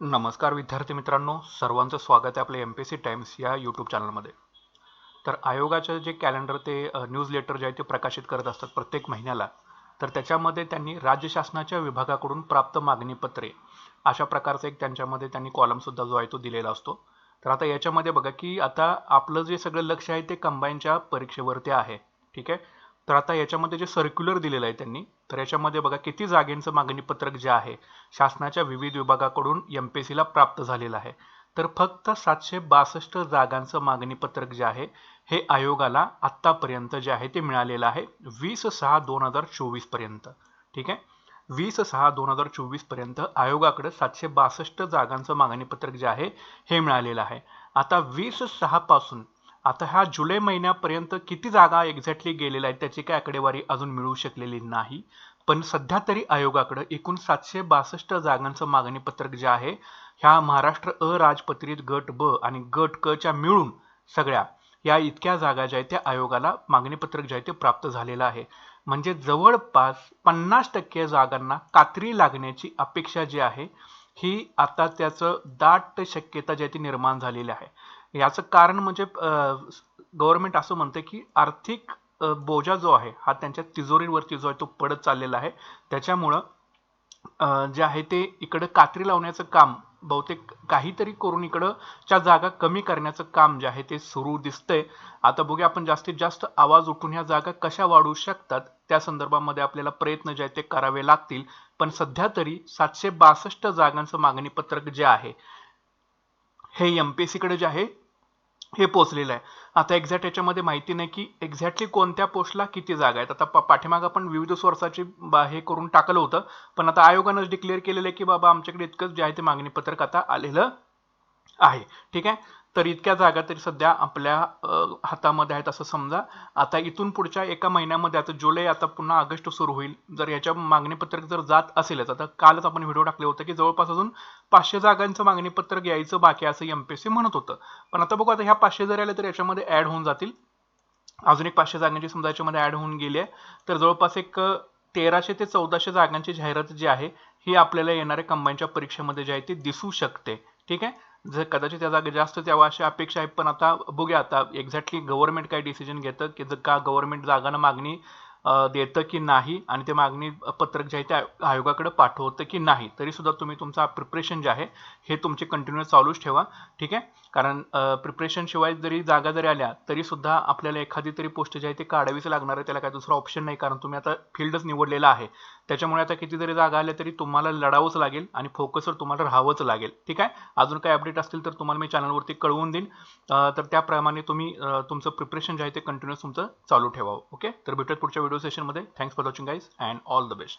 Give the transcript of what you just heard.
नमस्कार विद्यार्थी मित्रांनो सर्वांचं स्वागत आहे आपल्या एम पी सी टाइम्स या यूट्यूब चॅनलमध्ये तर आयोगाचं जे कॅलेंडर ते न्यूज लेटर जे आहे ते प्रकाशित करत असतात प्रत्येक महिन्याला. तर त्याच्यामध्ये त्यांनी राज्य शासनाच्या विभागाकडून प्राप्त मागणीपत्रे अशा प्रकारचा एक त्यांच्यामध्ये त्यांनी कॉलमसुद्धा जो आहे तो दिलेला असतो. तर आता याच्यामध्ये बघा की आता आपलं जे सगळं लक्ष आहे ते कंबाईनच्या परीक्षेवरती आहे. ठीक आहे? तर आता याच्यामध्ये जे सर्क्युलर दिलेलं आहे त्यांनी तर याच्यामध्ये बघा किती जागेंचं मागणीपत्रक जे आहे शासनाच्या विविध विभागाकडून एम पी ला प्राप्त झालेलं आहे. तर फक्त सातशे बासष्ट जागांचं मागणीपत्रक जे आहे हे आयोगाला आत्तापर्यंत जे आहे ते मिळालेलं आहे वीस सहा दोन हजार चोवीसपर्यंत. ठीक आहे? वीस सहा दोन हजार चोवीसपर्यंत आयोगाकडे सातशे बासष्ट जागांचं मागणीपत्रक जे आहे हे मिळालेलं आहे. आता वीस सहा पासून आता ह्या जुलै महिन्यापर्यंत किती जागा एक्झॅक्टली गेलेल्या आहेत त्याची काय आकडेवारी अजून मिळू शकलेली नाही. पण सध्या तरी आयोगाकडे एकूण सातशे बासष्ट जागांचं मागणीपत्रक जे आहे ह्या महाराष्ट्र अराजपत्रित गट ब आणि गट क च्या मिळून सगळ्या या इतक्या जागा ज्या आहेत त्या आयोगाला मागणीपत्रक जे आहे ते प्राप्त झालेलं आहे. म्हणजे जवळपास पन्नास टक्के जागांना कात्री लागण्याची अपेक्षा जी आहे ही आता त्याचं दाट शक्यता जी आहे ती निर्माण झालेली आहे. याचं कारण म्हणजे गव्हर्नमेंट असं म्हणतं की आर्थिक बोजा जो आहे हा त्यांच्या तिजोरीवरती जो आहे तो पडत चाललेला आहे. त्याच्यामुळं जे आहे ते इकडं कात्री लावण्याचं काम बहुतेक काहीतरी करून इकडं च्या जागा कमी करण्याचं काम जे आहे ते सुरू दिसतंय. आता बघूया आपण जास्तीत जास्त आवाज उठून ह्या जागा कशा वाढू शकतात त्या संदर्भामध्ये आपल्याला प्रयत्न जे आहेत ते करावे लागतील. पण सध्या तरी सातशे बासष्ट जागांचं मागणीपत्रक जे आहे हे एम पी कडे जे आहे हे पोचलेलं आहे. आता एक्झॅक्ट याच्यामध्ये माहिती नाही की एक्झॅक्टली कोणत्या पोस्टला किती जागा आहेत. आता पाठीमागं आपण विविध सोर्साची हे करून टाकलं होतं. पण आता आयोगानंच डिक्लेअर केलेलं आहे की बाबा आमच्याकडे इतकंच जे आहे ते मागणीपत्रक आता आलेलं आहे. ठीक आहे? तर इतक्या जागा तरी सध्या आपल्या हातामध्ये आहेत असं समजा. आता इथून पुढच्या एका महिन्यामध्ये आता जुलै आता पुन्हा ऑगस्ट सुरू होईल. जर याच्या मागणीपत्रक जर जात असेलच आता कालच आपण व्हिडिओ टाकले होते की जवळपास अजून पाचशे जागांचं मागणीपत्रक यायचं बाकी असं एम पी म्हणत होतं. पण आता बघू आता ह्या पाचशे जर आल्या तर याच्यामध्ये ऍड होऊन जातील. अजून एक पाचशे जागांची समजा याच्यामध्ये ऍड होऊन गेली आहे. तर जवळपास एक तेराशे ते चौदाशे जागांची जाहिरात जी आहे ही आपल्याला येणाऱ्या कंबाईनच्या परीक्षेमध्ये जी आहे ती दिसू शकते. ठीक आहे? जर कदाचित त्या जागा जास्त त्यावा अशी अपेक्षा आहे पण आता बघूया आता एक्झॅक्टली गव्हर्नमेंट काय डिसिजन घेतं की जर का गव्हर्नमेंट जागांना मागणी देतं की नाही आणि ते मागणी पत्रक जे आहे ते आयोगाकडे पाठवतं की नाही तरी सुद्धा तुम्ही तुमचा प्रिपरेशन जे आहे हे तुमचे कंटिन्यू चालूच ठेवा ठीक आहे? कारण प्रिपरेशन शिवाय जरी जागा जरी आल्या तरी सुद्धा आपल्याला एखादी तरी पोस्ट जी आहे ते काढावीच लागणार आहे त्याला काय दुसरा ऑप्शन नाही कारण तुम्ही आता फील्डच निवडलेला आहे. त्याच्यामुळे आता किती जरी जागा आल्या तरी तुम्हाला लढावंच लागेल आणि फोकसवर तुम्हाला राहावंच लागेल. ठीक आहे? अजून काही अपडेट असतील तर तुम्हाला मी चॅनलवरती कळवून देईन. तर त्याप्रमाणे तुम्ही तुमचं प्रिपरेशन जे आहे ते कंटिन्युअस तुमचं चालू ठेवावं. ओके तर भेटत पुढच्या व्हिडिओ सेशनमध्ये thanks for watching guys and all the best